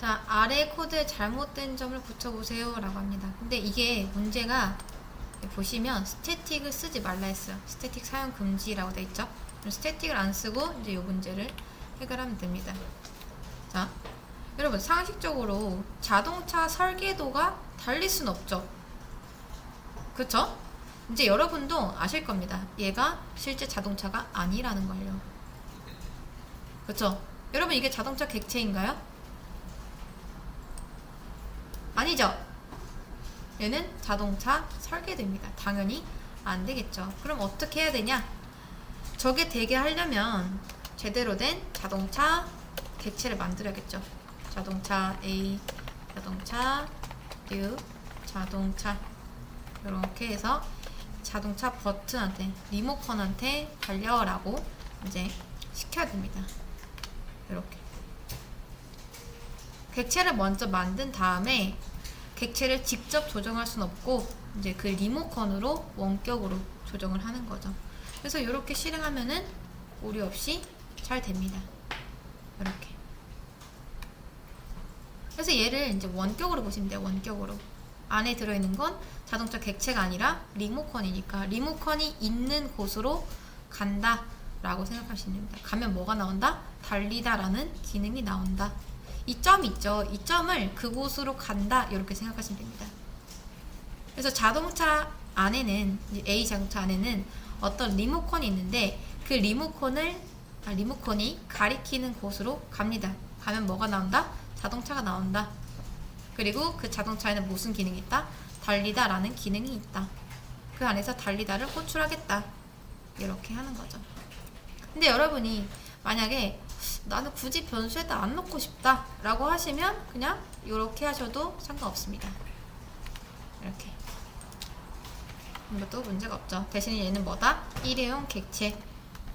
자, 아래 코드에 잘못된 점을 고쳐보세요. 라고 합니다. 근데 이게 문제가 보시면 스태틱을 쓰지 말라 했어요. 스태틱 사용 금지라고 돼 있죠. 스태틱을 안 쓰고 이제 이 문제를 해결하면 됩니다. 자, 여러분 상식적으로 자동차 설계도가 달릴 순 없죠. 그쵸? 이제 여러분도 아실 겁니다. 얘가 실제 자동차가 아니라는 걸요. 그쵸? 여러분 이게 자동차 객체인가요? 아니죠? 얘는 자동차 설계도입니다. 당연히 안 되겠죠. 그럼 어떻게 해야 되냐? 저게 되게 하려면 제대로 된 자동차 객체를 만들어야겠죠. 자동차 A, 자동차 U, 자동차 이렇게 해서 자동차 버튼한테 리모컨한테 달려라고 이제 시켜야 됩니다. 이렇게 객체를 먼저 만든 다음에 객체를 직접 조정할 순 없고 이제 그 리모컨으로 원격으로 조정을 하는 거죠. 그래서 이렇게 실행하면은 오류 없이 잘 됩니다. 이렇게. 그래서 얘를 이제 원격으로 보시면 돼요. 원격으로. 안에 들어있는 건 자동차 객체가 아니라 리모컨이니까 리모컨이 있는 곳으로 간다 라고 생각하시면 됩니다. 가면 뭐가 나온다? 달리다 라는 기능이 나온다. 이 점 있죠. 이 점을 그곳으로 간다 이렇게 생각하시면 됩니다. 그래서 자동차 안에는 A 자동차 안에는 어떤 리모컨이 있는데 그 리모컨을 아, 리모컨이 가리키는 곳으로 갑니다. 가면 뭐가 나온다? 자동차가 나온다. 그리고 그 자동차에는 무슨 기능이 있다? 달리다라는 기능이 있다. 그 안에서 달리다를 호출하겠다. 이렇게 하는 거죠. 근데 여러분이 만약에 나는 굳이 변수에다 안 넣고 싶다 라고 하시면 그냥 이렇게 하셔도 상관없습니다. 이렇게. 이것도 문제가 없죠. 대신에 얘는 뭐다? 일회용 객체.